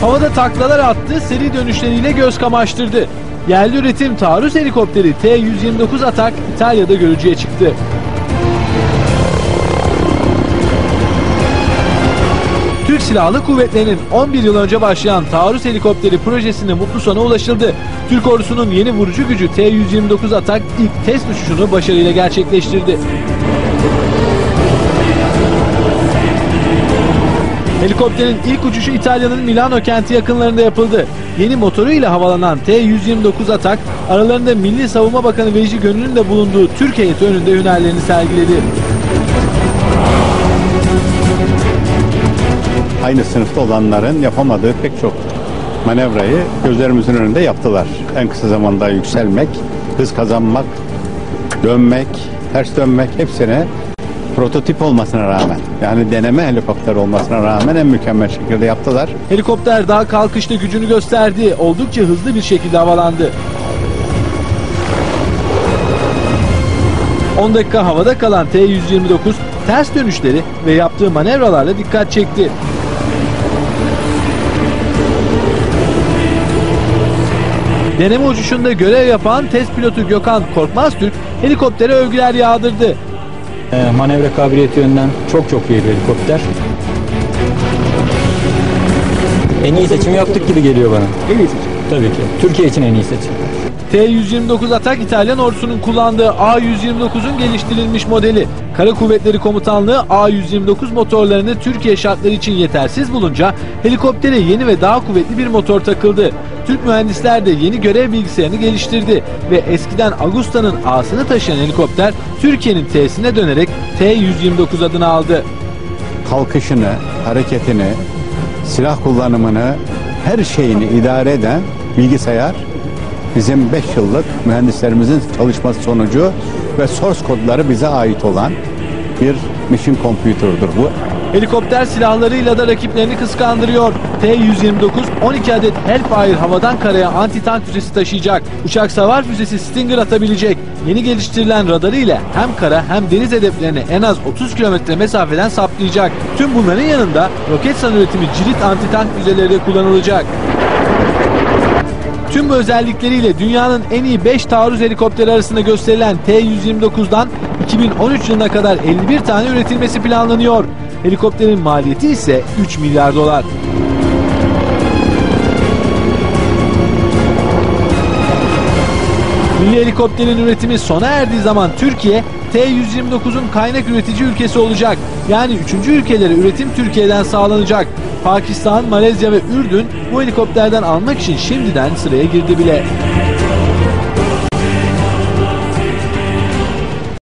havada taklalar attı, seri dönüşleriyle göz kamaştırdı. Yerli üretim taarruz helikopteri T-129 Atak İtalya'da görücüye çıktı. Türk Silahlı Kuvvetleri'nin 11 yıl önce başlayan taarruz helikopteri projesinde mutlu sona ulaşıldı. Türk ordusunun yeni vurucu gücü T-129 Atak ilk test uçuşunu başarıyla gerçekleştirdi. Helikopterin ilk uçuşu İtalya'nın Milano kenti yakınlarında yapıldı. Yeni motoruyla havalanan T-129 Atak aralarında Milli Savunma Bakanı Vecdi Gönül'ün de bulunduğu Türk heyeti önünde hünerlerini sergiledi. aynı sınıfta olanların yapamadığı pek çok manevrayı gözlerimizin önünde yaptılar. En kısa zamanda yükselmek, hız kazanmak, dönmek, ters dönmek hepsine prototip olmasına rağmen yani deneme helikopter olmasına rağmen en mükemmel şekilde yaptılar. Helikopter daha kalkışta gücünü gösterdi. Oldukça hızlı bir şekilde havalandı. 10 dakika havada kalan T-129 ters dönüşleri ve yaptığı manevralarla dikkat çekti. Deneme uçuşunda görev yapan test pilotu Gökhan Korkmaz Türk helikoptere övgüler yağdırdı. Ee, manevra kabiliyeti yönden çok çok iyi bir helikopter. En iyi seçimi yaptık gibi geliyor bana. En iyi seçim. Tabii ki. Türkiye için en iyi seçim. T-129 Atak İtalyan ordusunun kullandığı A-129'un geliştirilmiş modeli. Kara Kuvvetleri Komutanlığı A-129 motorlarını Türkiye şartları için yetersiz bulunca helikoptere yeni ve daha kuvvetli bir motor takıldı. Türk mühendisler de yeni görev bilgisayarını geliştirdi ve eskiden Agusta'nın A'sını taşıyan helikopter Türkiye'nin T'sine dönerek T-129 adını aldı. Kalkışını, hareketini, silah kullanımını, her şeyini idare eden bilgisayar bizim 5 yıllık mühendislerimizin çalışması sonucu ve source kodları bize ait olan bir mission computer'dır bu. Helikopter silahlarıyla da rakiplerini kıskandırıyor. T-129 12 adet Hellfire havadan karaya anti-tank füzesi taşıyacak. Uçak savar füzesi Stinger atabilecek. Yeni geliştirilen radarı ile hem kara hem deniz hedeflerini en az 30 kilometre mesafeden saptayacak. Tüm bunların yanında Roketsan üretimi cirit anti-tank füzeleri de kullanılacak. Tüm bu özellikleriyle dünyanın en iyi 5 taarruz helikopteri arasında gösterilen T-129'dan 2013 yılına kadar 51 tane üretilmesi planlanıyor. Helikopterin maliyeti ise 3 milyar dolar. Milli helikopterin üretimi sona erdiği zaman Türkiye T-129'un kaynak üretici ülkesi olacak. Yani 3. ülkelere üretim Türkiye'den sağlanacak. Pakistan, Malezya ve Ürdün bu helikopterden almak için şimdiden sıraya girdi bile.